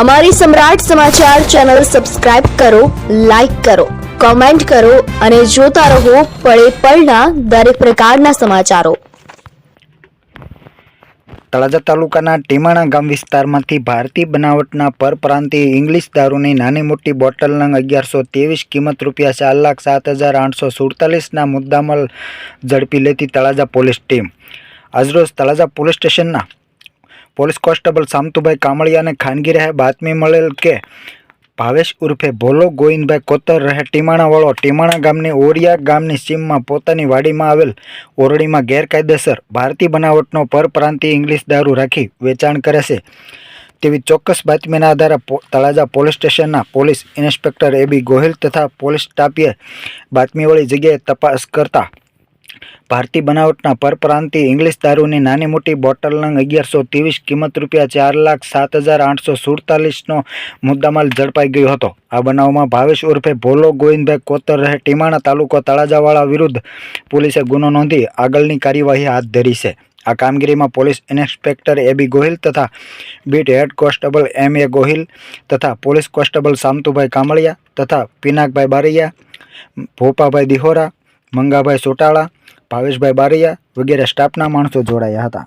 અમારી સમ્રાટ સમાચાર channel subscribe કરો, લાઇક કરો, કોમેન્ટ કરો અને જોતા રહો પળે પળના દરેક પ્રકારના સમાચારો. તળાજા તાલુકાના ટીમાણા ગામ વિસ્તારમાંથી ભારતીય બનાવટના પરપ્રાંતીય ઇંગ્લિશ દારૂની નાની મોટી બોટલ અગિયારસો ત્રેવીસ કિંમત રૂપિયા ચાર લાખ સાત હજાર આઠસો સુડતાલીસના મુદ્દામાલ ઝડપી લેતી તળાજા પોલીસ ટીમ. આજરોજ તળાજા પોલીસ સ્ટેશનના પોલીસ કોન્સ્ટેબલ સામતુભાઈ કામળિયાને ખાનગી રહે બાતમી મળેલ કે, ભાવેશ ઉર્ફે ભોલો ગોવિંદભાઈ કોતર રહે ટીમાણાવાળો ટીમાણા ગામની ઓરિયા ગામની સીમમાં પોતાની વાડીમાં આવેલ ઓરડીમાં ગેરકાયદેસર ભારતીય બનાવટનો પરપ્રાંતીય ઇંગ્લિશ દારૂ રાખી વેચાણ કરે છે. તેવી ચોક્કસ બાતમીના આધારે તળાજા પોલીસ સ્ટેશનના પોલીસ ઇન્સ્પેક્ટર એ ગોહિલ તથા પોલીસ સ્ટાફે બાતમીવાળી જગ્યાએ તપાસ કરતા ભારતીય બનાવટના પરપ્રાંતિ ઇંગ્લિશ દારૂની નાની મોટી બોટલ અગિયારસો ત્રેવીસ કિંમત રૂપિયા ચાર લાખ સાત હજાર આઠસો સુડતાલીસનો મુદ્દામાલ ઝડપાઈ ગયો હતો. આ બનાવમાં ભાવેશ ઉર્ફે ભોલો ગોવિંદભાઈ કોતર રહે ટીમાણા તાલુકો તળાજાવાળા વિરુદ્ધ પોલીસે ગુનો નોંધી આગળની કાર્યવાહી હાથ ધરી છે. આ કામગીરીમાં police inspector A B Gohil તથા beat head constable M A Gohil તથા પોલીસ કોન્સ્ટેબલ સામતુભાઈ કામળિયા તથા પિનાકભાઈ બારૈયા, ભોપાભાઈ દિહોરા, મંગાભાઈ સોટાળા ભાવેશભાઈ બારૈયા વગેરે સ્ટાફના માણસો જોડાયા હતા.